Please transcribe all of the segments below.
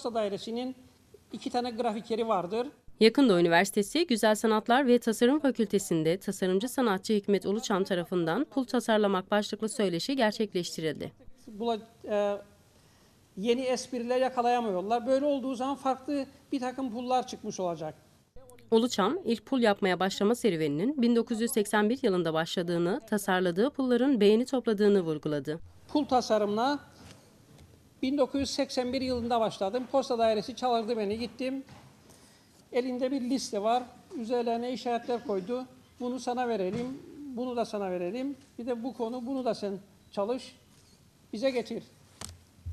Posta Dairesi'nin iki tane grafikeri vardır. Yakında Üniversitesi Güzel Sanatlar ve Tasarım Fakültesi'nde tasarımcı sanatçı Hikmet Uluçam tarafından pul tasarlamak başlıklı söyleşi gerçekleştirildi. Bula, e, yeni espriler yakalayamıyorlar. Böyle olduğu zaman farklı bir takım pullar çıkmış olacak. Uluçam, ilk pul yapmaya başlama serüveninin 1981 yılında başladığını, tasarladığı pulların beğeni topladığını vurguladı. Pul tasarımına 1981 yılında başladım. Posta dairesi çağırdı beni. Gittim. Elinde bir liste var. Üzerlerine işaretler koydu. Bunu sana verelim. Bunu da sana verelim. Bir de bu konu bunu da sen çalış. Bize getir.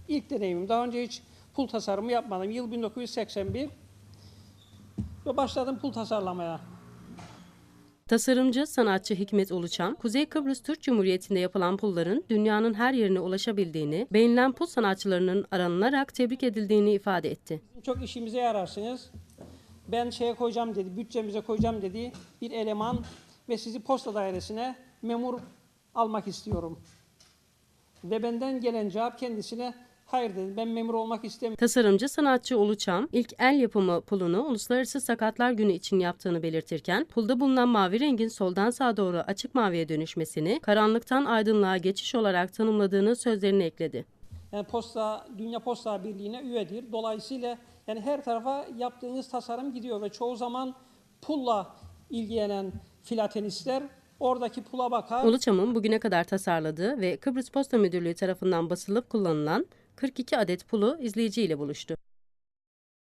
İlk deneyimim. Daha önce hiç pul tasarımı yapmadım. Yıl 1981. Ve başladım pul tasarlamaya. Tasarımcı, sanatçı Hikmet Uluçam, Kuzey Kıbrıs Türk Cumhuriyeti'nde yapılan pulların dünyanın her yerine ulaşabildiğini, beğenilen pul sanatçılarının aranılarak tebrik edildiğini ifade etti. Çok işimize yararsınız. Ben şeye koyacağım dedi, bütçemize koyacağım dedi bir eleman ve sizi posta dairesine memur almak istiyorum. Ve benden gelen cevap kendisine hayır dedi ben memur olmak istemiyorum. Tasarımcı sanatçı Uluçam, ilk el yapımı pulunu Uluslararası Sakatlar Günü için yaptığını belirtirken, pulda bulunan mavi rengin soldan sağa doğru açık maviye dönüşmesini, karanlıktan aydınlığa geçiş olarak tanımladığını sözlerine ekledi. Yani posta, Dünya Posta Birliği'ne üyedir. Dolayısıyla yani her tarafa yaptığınız tasarım gidiyor ve çoğu zaman pulla ilgilenen filatelistler oradaki pula bakar. Uluçam'ın bugüne kadar tasarladığı ve Kıbrıs Posta Müdürlüğü tarafından basılıp kullanılan 42 adet pulu izleyiciyle buluştu.